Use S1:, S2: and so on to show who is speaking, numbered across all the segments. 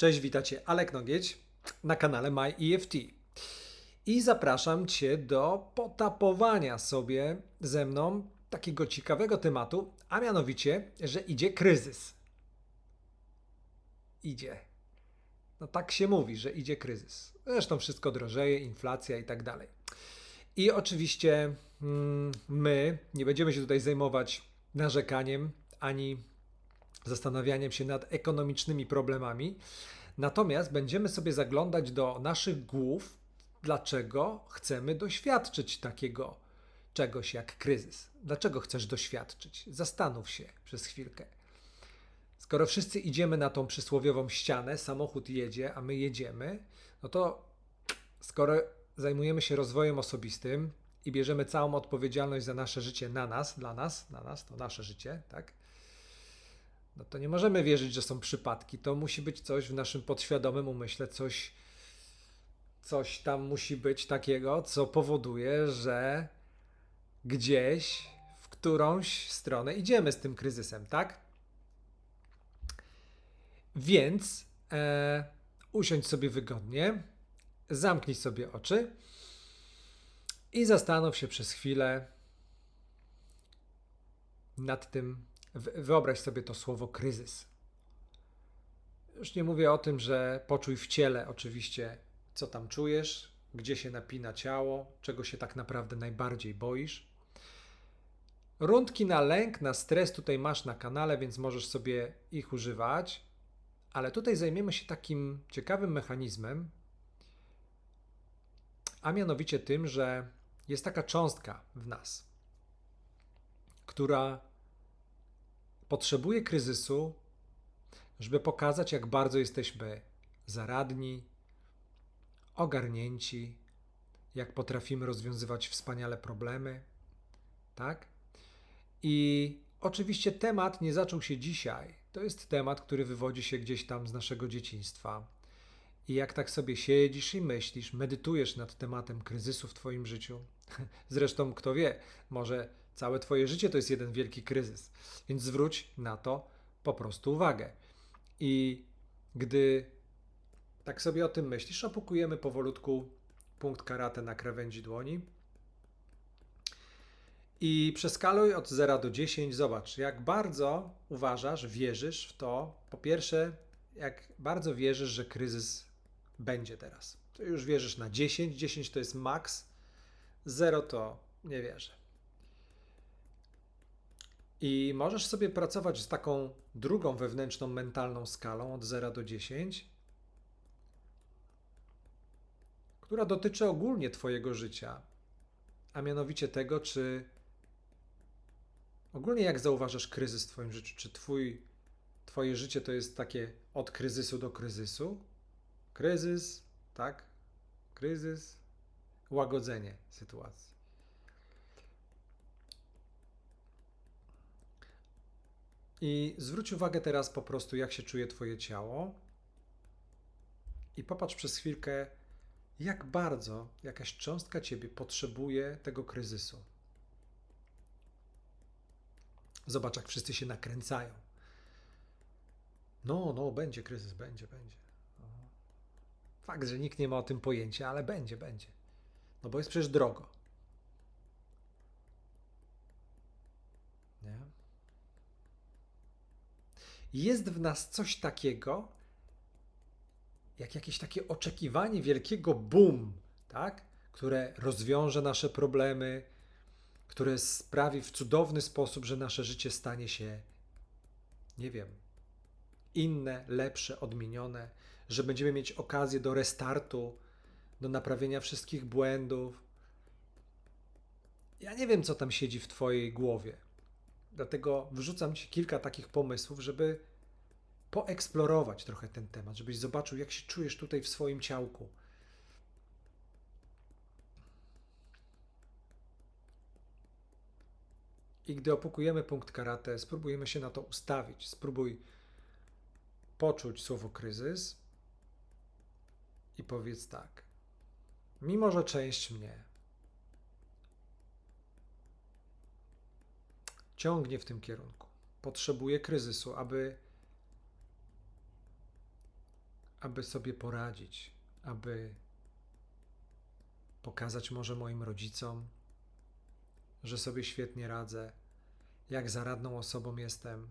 S1: Cześć, witacie Alek Nogieć na kanale MyEFT. I zapraszam Cię do potapowania sobie ze mną takiego ciekawego tematu, a mianowicie, że idzie kryzys. Idzie. No tak się mówi, że idzie kryzys. Zresztą wszystko drożeje, inflacja i tak dalej. I oczywiście mm, my nie będziemy się tutaj zajmować narzekaniem ani zastanawianiem się nad ekonomicznymi problemami. Natomiast będziemy sobie zaglądać do naszych głów, dlaczego chcemy doświadczyć takiego czegoś jak kryzys. Dlaczego chcesz doświadczyć? Zastanów się przez chwilkę. Skoro wszyscy idziemy na tą przysłowiową ścianę, samochód jedzie, a my jedziemy, no to skoro zajmujemy się rozwojem osobistym i bierzemy całą odpowiedzialność za nasze życie na nas, dla nas, na nas, to nasze życie, tak? No to nie możemy wierzyć, że są przypadki. To musi być coś w naszym podświadomym umyśle, coś, coś tam musi być takiego, co powoduje, że gdzieś w którąś stronę idziemy z tym kryzysem, tak? Więc e, usiądź sobie wygodnie, zamknij sobie oczy i zastanów się przez chwilę nad tym, wyobraź sobie to słowo kryzys. Już nie mówię o tym, że poczuj w ciele oczywiście, co tam czujesz, gdzie się napina ciało, czego się tak naprawdę najbardziej boisz. Rundki na lęk, na stres tutaj masz na kanale, więc możesz sobie ich używać, ale tutaj zajmiemy się takim ciekawym mechanizmem, a mianowicie tym, że jest taka cząstka w nas, która potrzebuje kryzysu, żeby pokazać, jak bardzo jesteśmy zaradni, ogarnięci, jak potrafimy rozwiązywać wspaniale problemy, tak? I oczywiście temat nie zaczął się dzisiaj. To jest temat, który wywodzi się gdzieś tam z naszego dzieciństwa. I jak tak sobie siedzisz i myślisz, medytujesz nad tematem kryzysu w Twoim życiu, zresztą kto wie, może całe Twoje życie to jest jeden wielki kryzys, więc zwróć na to po prostu uwagę. I gdy tak sobie o tym myślisz, opukujemy powolutku punkt karate na krawędzi dłoni. I przeskaluj od 0 do 10. Zobacz, jak bardzo uważasz, wierzysz w to. Po pierwsze, jak bardzo wierzysz, że kryzys będzie teraz. To już wierzysz na 10. 10 to jest maks. 0 to nie wierzę. I możesz sobie pracować z taką drugą wewnętrzną mentalną skalą od 0 do 10, która dotyczy ogólnie Twojego życia, a mianowicie tego, czy ogólnie jak zauważasz kryzys w Twoim życiu, czy twój, Twoje życie to jest takie od kryzysu do kryzysu? Kryzys, tak? Kryzys, łagodzenie sytuacji. I zwróć uwagę teraz po prostu, jak się czuje Twoje ciało. I popatrz przez chwilkę, jak bardzo jakaś cząstka Ciebie potrzebuje tego kryzysu. Zobacz, jak wszyscy się nakręcają. No, no, będzie kryzys, będzie, będzie. Fakt, że nikt nie ma o tym pojęcia, ale będzie, będzie. No bo jest przecież drogo. Nie? jest w nas coś takiego, jak jakieś takie oczekiwanie wielkiego boom, tak? które rozwiąże nasze problemy, które sprawi w cudowny sposób, że nasze życie stanie się, nie wiem, inne, lepsze, odmienione, że będziemy mieć okazję do restartu, do naprawienia wszystkich błędów. Ja nie wiem, co tam siedzi w Twojej głowie. Dlatego wrzucam Ci kilka takich pomysłów, żeby poeksplorować trochę ten temat, żebyś zobaczył, jak się czujesz tutaj w swoim ciałku. I gdy opukujemy punkt karate, spróbujemy się na to ustawić. Spróbuj poczuć słowo kryzys i powiedz tak. Mimo, że część mnie ciągnie w tym kierunku. Potrzebuje kryzysu, aby, aby sobie poradzić, aby pokazać może moim rodzicom, że sobie świetnie radzę, jak zaradną osobą jestem.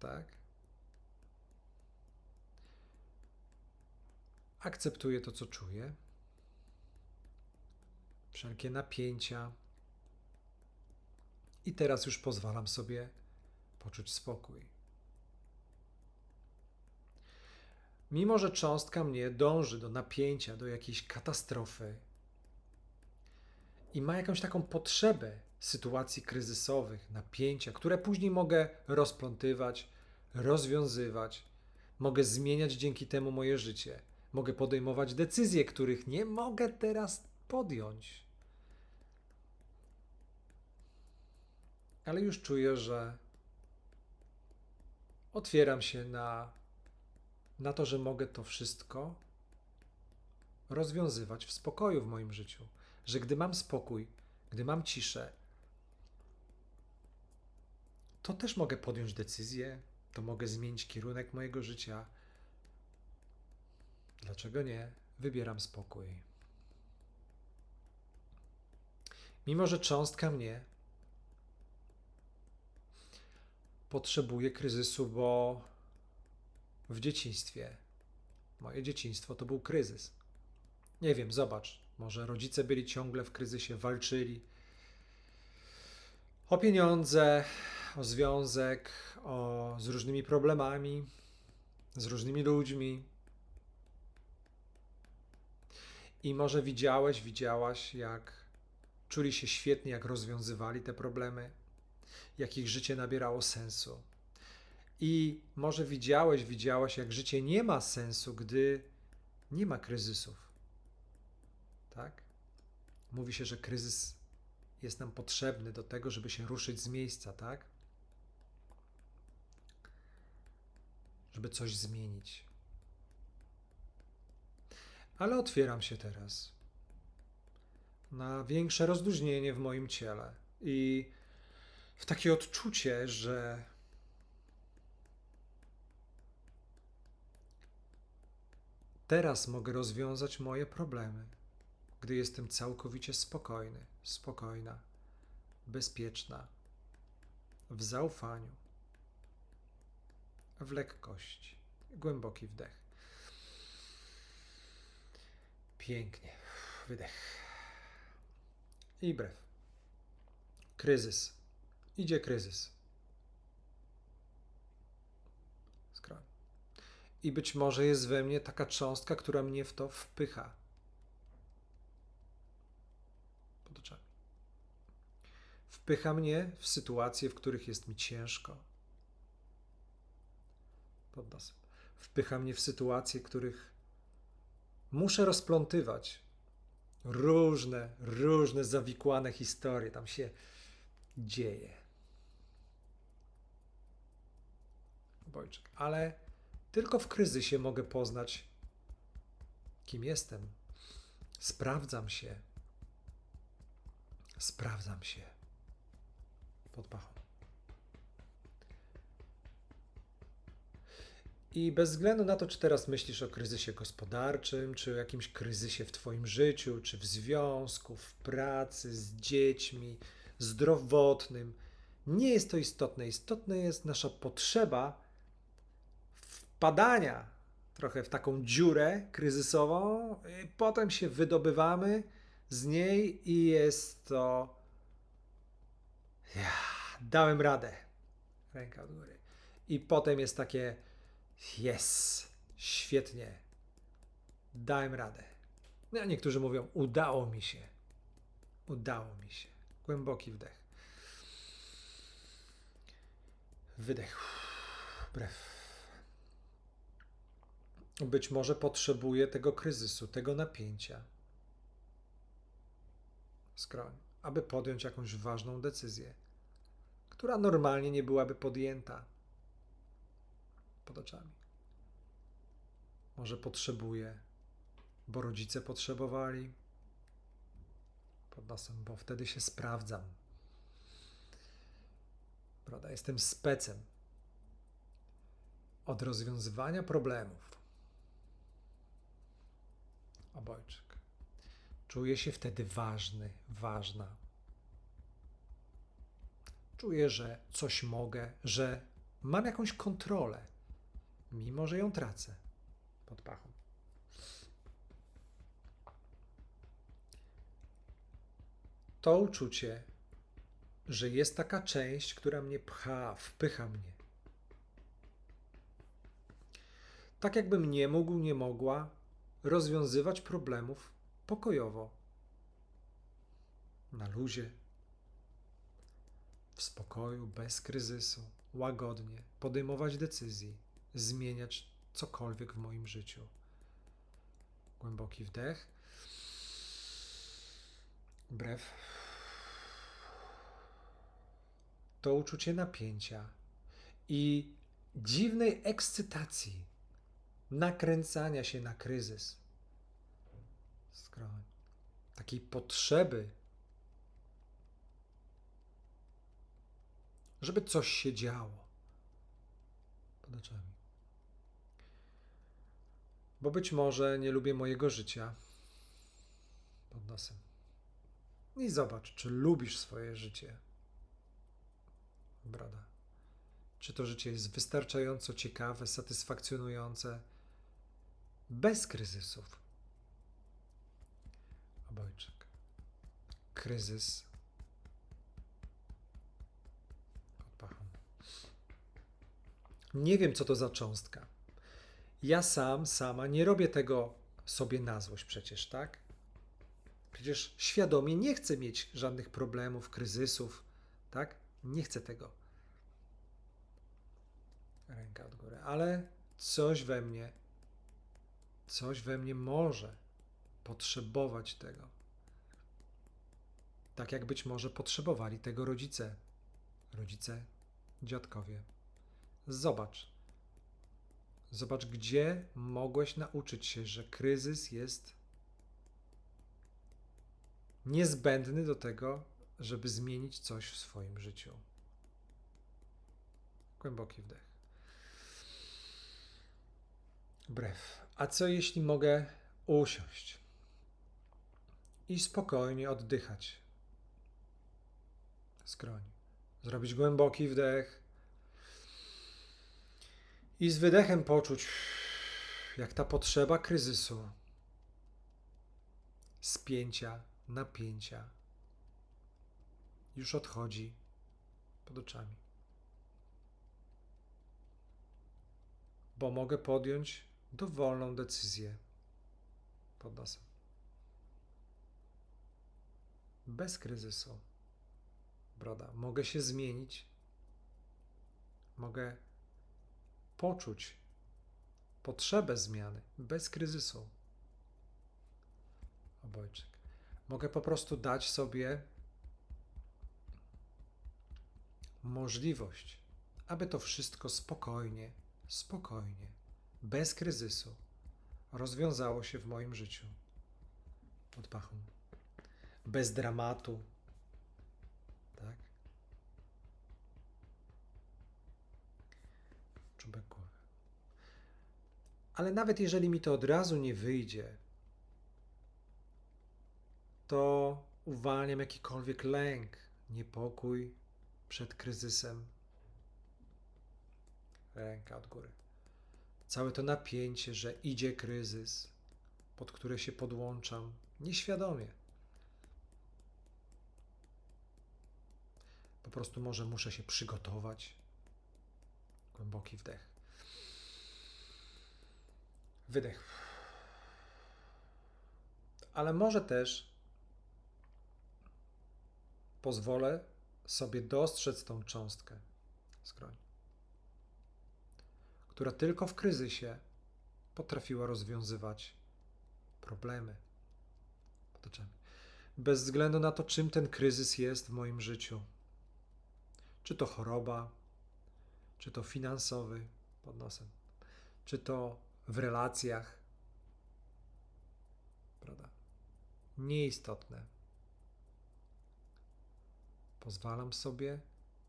S1: Tak? Akceptuję to, co czuję. Wszelkie napięcia. I teraz już pozwalam sobie poczuć spokój. Mimo, że cząstka mnie dąży do napięcia, do jakiejś katastrofy i ma jakąś taką potrzebę sytuacji kryzysowych, napięcia, które później mogę rozplątywać, rozwiązywać, mogę zmieniać dzięki temu moje życie, mogę podejmować decyzje, których nie mogę teraz podjąć. Ale już czuję, że otwieram się na na to, że mogę to wszystko rozwiązywać w spokoju w moim życiu. Że gdy mam spokój, gdy mam ciszę, to też mogę podjąć decyzję, to mogę zmienić kierunek mojego życia. Dlaczego nie? Wybieram spokój. Mimo, że cząstka mnie potrzebuje kryzysu, bo w dzieciństwie. Moje dzieciństwo to był kryzys. Nie wiem, zobacz, może rodzice byli ciągle w kryzysie, walczyli o pieniądze, o związek, o, z różnymi problemami, z różnymi ludźmi. I może widziałeś, widziałaś, jak czuli się świetnie, jak rozwiązywali te problemy, jak ich życie nabierało sensu. I może widziałeś, widziałaś, jak życie nie ma sensu, gdy nie ma kryzysów. Tak? Mówi się, że kryzys jest nam potrzebny do tego, żeby się ruszyć z miejsca, tak? Żeby coś zmienić. Ale otwieram się teraz na większe rozluźnienie w moim ciele i w takie odczucie, że Teraz mogę rozwiązać moje problemy, gdy jestem całkowicie spokojny, spokojna, bezpieczna, w zaufaniu, w lekkości. Głęboki wdech. Pięknie. Wydech. I brew. Kryzys. Idzie kryzys. I być może jest we mnie taka cząstka, która mnie w to wpycha. Pod oczami. Wpycha mnie w sytuacje, w których jest mi ciężko. Pod nosem. Wpycha mnie w sytuacje, w których muszę rozplątywać różne, różne zawikłane historie. Tam się dzieje. Bojczyk. Ale tylko w kryzysie mogę poznać, kim jestem. Sprawdzam się. Sprawdzam się. Pod pachą. I bez względu na to, czy teraz myślisz o kryzysie gospodarczym, czy o jakimś kryzysie w Twoim życiu, czy w związku, w pracy, z dziećmi, zdrowotnym, nie jest to istotne. Istotna jest nasza potrzeba wpadania trochę w taką dziurę kryzysową, i potem się wydobywamy z niej i jest to. Ja, dałem radę. Ręka od góry. I potem jest takie. Yes, świetnie. Dałem radę. No, niektórzy mówią, udało mi się. Udało mi się. Głęboki wdech. Wydech. Brew być może potrzebuje tego kryzysu, tego napięcia. Skroń, aby podjąć jakąś ważną decyzję, która normalnie nie byłaby podjęta pod oczami. Może potrzebuje, bo rodzice potrzebowali pod nosem, bo wtedy się sprawdzam. Prawda? Jestem specem. od rozwiązywania problemów. Obojczyk. Czuję się wtedy ważny, ważna. Czuję, że coś mogę, że mam jakąś kontrolę, mimo że ją tracę. Pod pachą. To uczucie, że jest taka część, która mnie pcha, wpycha mnie. Tak jakbym nie mógł, nie mogła rozwiązywać problemów pokojowo, na luzie, w spokoju, bez kryzysu, łagodnie podejmować decyzje, zmieniać cokolwiek w moim życiu. Głęboki wdech, brew. To uczucie napięcia i dziwnej ekscytacji, nakręcania się na kryzys. Skroń. Takiej potrzeby, żeby coś się działo pod oczami. Bo być może nie lubię mojego życia pod nosem. I zobacz, czy lubisz swoje życie. Brada. Czy to życie jest wystarczająco ciekawe, satysfakcjonujące, bez kryzysów? Obojczyk. Kryzys. Nie wiem, co to za cząstka. Ja sam, sama nie robię tego sobie na złość przecież, tak? Przecież świadomie nie chcę mieć żadnych problemów, kryzysów, tak? Nie chcę tego. Ręka od góry, ale coś we mnie, coś we mnie może potrzebować tego. Tak jak być może potrzebowali tego rodzice, rodzice, dziadkowie. Zobacz. Zobacz, gdzie mogłeś nauczyć się, że kryzys jest niezbędny do tego, żeby zmienić coś w swoim życiu. Głęboki wdech. Brew. A co jeśli mogę usiąść i spokojnie oddychać? Skroń. Zrobić głęboki wdech i z wydechem poczuć, jak ta potrzeba kryzysu, spięcia, napięcia już odchodzi pod oczami. Bo mogę podjąć dowolną decyzję pod nosem. Bez kryzysu. Broda. Mogę się zmienić. Mogę poczuć potrzebę zmiany bez kryzysu. Obojczyk. Mogę po prostu dać sobie możliwość, aby to wszystko spokojnie, spokojnie, bez kryzysu rozwiązało się w moim życiu. Pod pachą. Bez dramatu. Tak? Czubek głowy. Ale nawet jeżeli mi to od razu nie wyjdzie, to uwalniam jakikolwiek lęk, niepokój przed kryzysem. Ręka od góry. Całe to napięcie, że idzie kryzys, pod które się podłączam nieświadomie. Po prostu może muszę się przygotować. Głęboki wdech. Wydech. Ale może też pozwolę sobie dostrzec tą cząstkę skroń, która tylko w kryzysie potrafiła rozwiązywać problemy. Bez względu na to, czym ten kryzys jest w moim życiu. Czy to choroba, czy to finansowy pod nosem, czy to w relacjach. Prawda? Nieistotne. Pozwalam sobie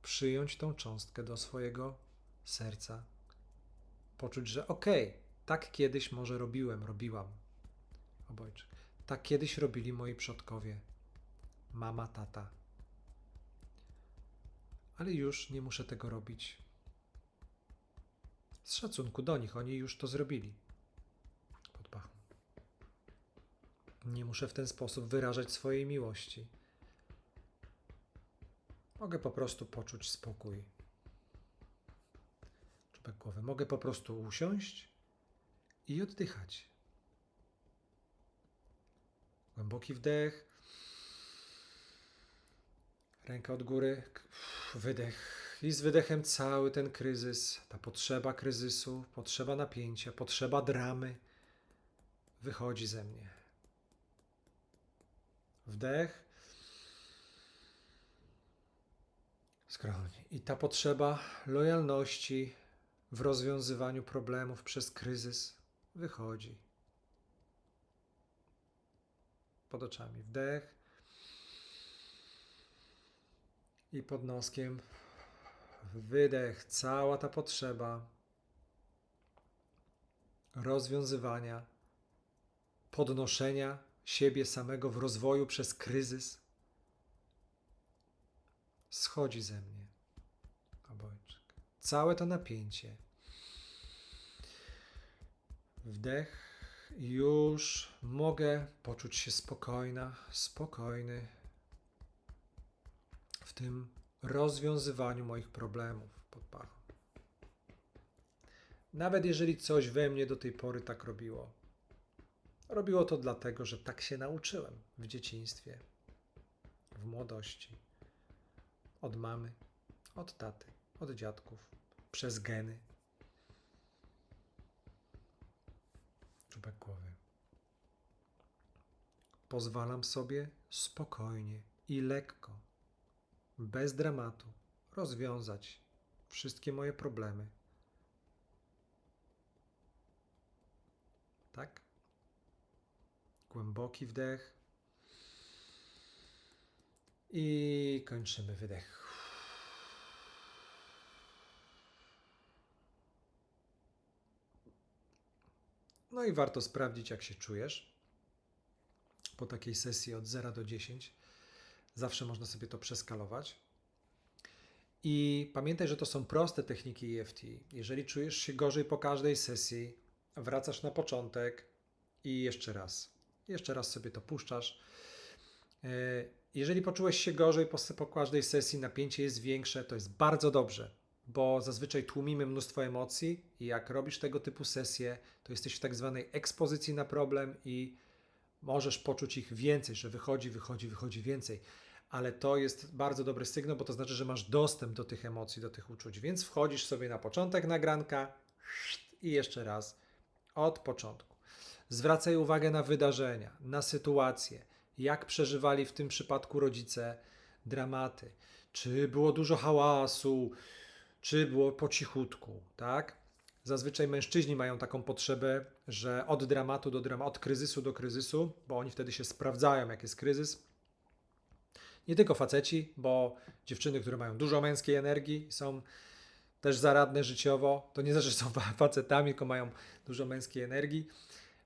S1: przyjąć tą cząstkę do swojego serca poczuć, że okej, tak kiedyś może robiłem, robiłam. Obojczyk. Tak kiedyś robili moi przodkowie. Mama, tata. Ale już nie muszę tego robić. Z szacunku do nich, oni już to zrobili. Pod pachą. Nie muszę w ten sposób wyrażać swojej miłości. Mogę po prostu poczuć spokój. Czubek głowy. Mogę po prostu usiąść i oddychać. Głęboki wdech. Ręka od góry. Wydech. I z wydechem cały ten kryzys, ta potrzeba kryzysu, potrzeba napięcia, potrzeba dramy wychodzi ze mnie. Wdech. Skroń. I ta potrzeba lojalności w rozwiązywaniu problemów przez kryzys wychodzi. Pod oczami wdech. I pod noskiem wydech. Cała ta potrzeba rozwiązywania, podnoszenia siebie samego w rozwoju przez kryzys schodzi ze mnie. Obojczyk. Całe to napięcie. Wdech. Już mogę poczuć się spokojna, spokojny w tym rozwiązywaniu moich problemów pod pachą. Nawet jeżeli coś we mnie do tej pory tak robiło, robiło to dlatego, że tak się nauczyłem w dzieciństwie, w młodości, od mamy, od taty, od dziadków, przez geny. Czubek głowy. Pozwalam sobie spokojnie i lekko bez dramatu rozwiązać wszystkie moje problemy. Tak? Głęboki wdech. I kończymy wydech. No i warto sprawdzić, jak się czujesz po takiej sesji od 0 do 10. Zawsze można sobie to przeskalować. I pamiętaj, że to są proste techniki EFT. Jeżeli czujesz się gorzej po każdej sesji, wracasz na początek i jeszcze raz. Jeszcze raz sobie to puszczasz. E, Jeżeli poczułeś się gorzej po, po każdej sesji, napięcie jest większe, to jest bardzo dobrze, bo zazwyczaj tłumimy mnóstwo emocji i jak robisz tego typu sesje, to jesteś w tak zwanej ekspozycji na problem i możesz poczuć ich więcej, że wychodzi, wychodzi, wychodzi więcej. Ale to jest bardzo dobry sygnał, bo to znaczy, że masz dostęp do tych emocji, do tych uczuć. Więc wchodzisz sobie na początek nagranka i jeszcze raz od początku. Zwracaj uwagę na wydarzenia, na sytuacje, jak przeżywali w tym przypadku rodzice dramaty. Czy było dużo hałasu, czy było po cichutku, tak? Zazwyczaj mężczyźni mają taką potrzebę, że od dramatu do dramatu, od kryzysu do kryzysu, bo oni wtedy się sprawdzają, jak jest kryzys. Nie tylko faceci, bo dziewczyny, które mają dużo męskiej energii, są też zaradne życiowo, to nie znaczy, że są fa- facetami, tylko mają dużo męskiej energii,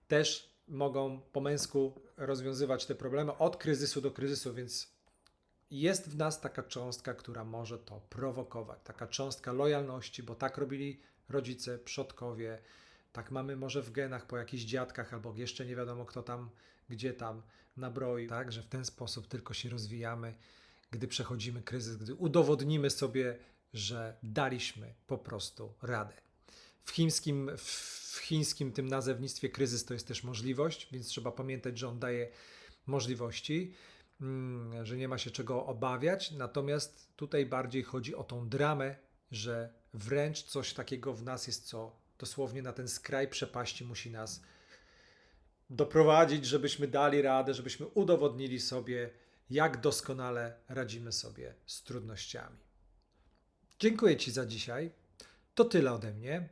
S1: też mogą po męsku rozwiązywać te problemy od kryzysu do kryzysu, więc jest w nas taka cząstka, która może to prowokować, taka cząstka lojalności, bo tak robili rodzice, przodkowie, tak mamy może w genach po jakichś dziadkach albo jeszcze nie wiadomo kto tam, gdzie tam nabroi, tak, że w ten sposób tylko się rozwijamy, gdy przechodzimy kryzys, gdy udowodnimy sobie, że daliśmy po prostu radę. W chińskim, w chińskim tym nazewnictwie kryzys to jest też możliwość, więc trzeba pamiętać, że on daje możliwości, mm, że nie ma się czego obawiać. Natomiast tutaj bardziej chodzi o tą dramę, że wręcz coś takiego w nas jest, co dosłownie na ten skraj przepaści musi nas doprowadzić, żebyśmy dali radę, żebyśmy udowodnili sobie, jak doskonale radzimy sobie z trudnościami. Dziękuję Ci za dzisiaj. To tyle ode mnie.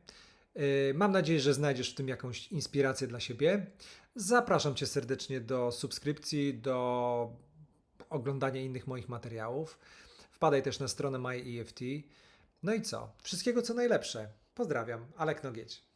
S1: Yy, Mam nadzieję, że znajdziesz w tym jakąś inspirację dla siebie. Zapraszam Cię serdecznie do subskrypcji, do oglądania innych moich materiałów. Wpadaj też na stronę MyEFT. No i co? Wszystkiego co najlepsze. Pozdrawiam, Alek Nogieć.